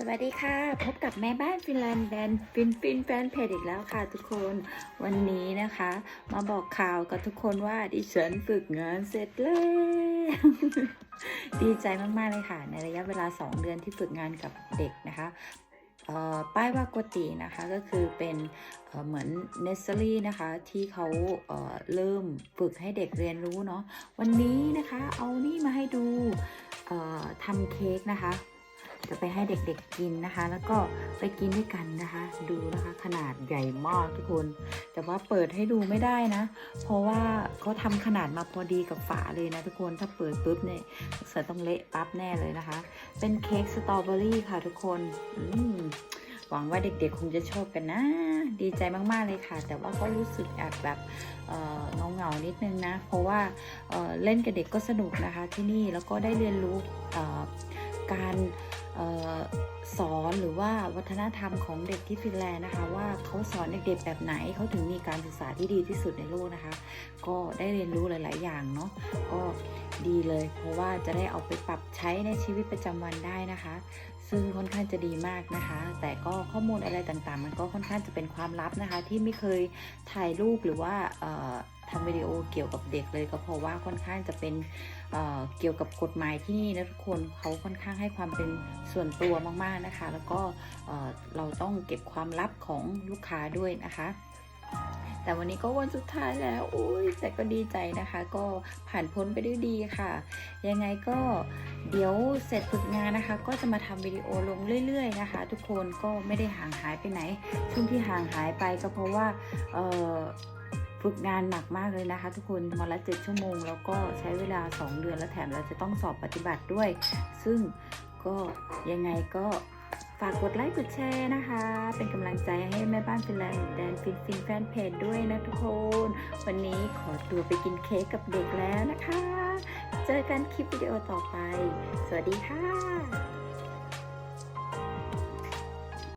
สวัสดีค่ะ พบกับแม่บ้านฟินแลนด์แดนฟินฟินแฟนเพจอีกแล้วค่ะทุกคนวันนี้นะคะ มาบอกข่าวกับทุกคนว่าดิฉันฝึกงานเสร็จแล้ว ดีใจมากๆเลยค่ะ ในระยะเวลา 2 เดือนที่ฝึกงานกับเด็กนะคะป้ายว่ากตินะคะก็คือเป็นเเหมือนเนสเซอรี่นะคะที่เขาเเริ่มฝึกให้เด็กเรียนรู้เนาะวันนี้นะคะเอานี่มาให้ดูทำเค้กนะคะ จะไปให้เด็กๆกินนะคะ แล้วก็ไปกินด้วยกันนะคะ ดูนะคะขนาดใหญ่มากทุกคน แต่ว่าเปิดให้ดูไม่ได้นะ เพราะว่าเขาทำขนาดมาพอดีกับฝาเลยนะทุกคนถ้าเปิดปุ๊บเนี่ยสงสัยต้องเละปั๊บแน่เลยนะคะ เป็นเค้กสตรอเบอรี่ค่ะทุกคนอืมหวังว่าเด็กๆ คงจะชอบกันนะ ดีใจมากๆเลยค่ะ แต่ว่าก็รู้สึกแอบแบบเงาเงานิดนึงนะ เพราะว่าเเล่นกับเด็กก็สนุกนะคะที่นี่แล้วก็ได้เรียนรู้การ สอนหรือว่าวัฒนธรรมของเด็กที่ฟินแลนด์นะคะ ว่าเขาสอนเด็กๆแบบไหนเขาถึงมีการศึกษาที่ดีที่สุดในโลกนะคะ ก็ได้เรียนรู้หลาย ๆ อย่างเนาะก็ดีเลย เพราะว่าจะได้เอาไปปรับใช้ในชีวิตประจำวันได้นะคะ ซึ่งค่อนข้างจะดีมากนะคะ แต่ก็ข้อมูลอะไรต่างๆ มันก็ค่อนข้างจะเป็นความลับนะคะ ที่ไม่เคยถ่ายรูปหรือว่า ทำวิดีโอเกี่ยวกับเด็กเลยก็เพราะว่าค่อนข้างจะเป็นเเกี่ยวกับกฎหมายที่นี่นะทุกคนเขาค่อนข้างให้ความเป็นส่วนตัวมากๆนะคะ แล้วก็เเราต้องเก็บความลับของลูกค้าด้วยนะคะแต่วันนี้ก็วันสุดท้ายแล้วอุ้ยแต่ก็ดีใจนะคะ ก็ผ่านพ้นไปด้วยดีค่ะ ยังไงก็เดี๋ยวเสร็จฝึกงานนะคะ ก็จะมาทำวิดีโอลงเรื่อย ๆ นะคะ ทุกคนก็ไม่ได้ห่างหายไปไหน ช่วงที่ห่างหายไปก็เพราะว่าเออ ฝึกงานหนักมากเลยนะคะ ทุกคนวันละเจ็ดชั่วโมง แล้วก็ใช้เวลา 2 เดือนแล้วแถมเราจะต้องสอบปฏิบัติด้วย ซึ่งก็ยังไงก็ฝากกดไลค์กดแชร์นะคะ เป็นกำลังใจให้แม่บ้านฟินแลนด์แดนฟินฟินแฟนเพจด้วยนะทุกคน วันนี้ขอตัวไปกินเค้กกับเด็กแล้วนะคะ เจอกันคลิปวิดีโอต่อไป สวัสดีค่ะ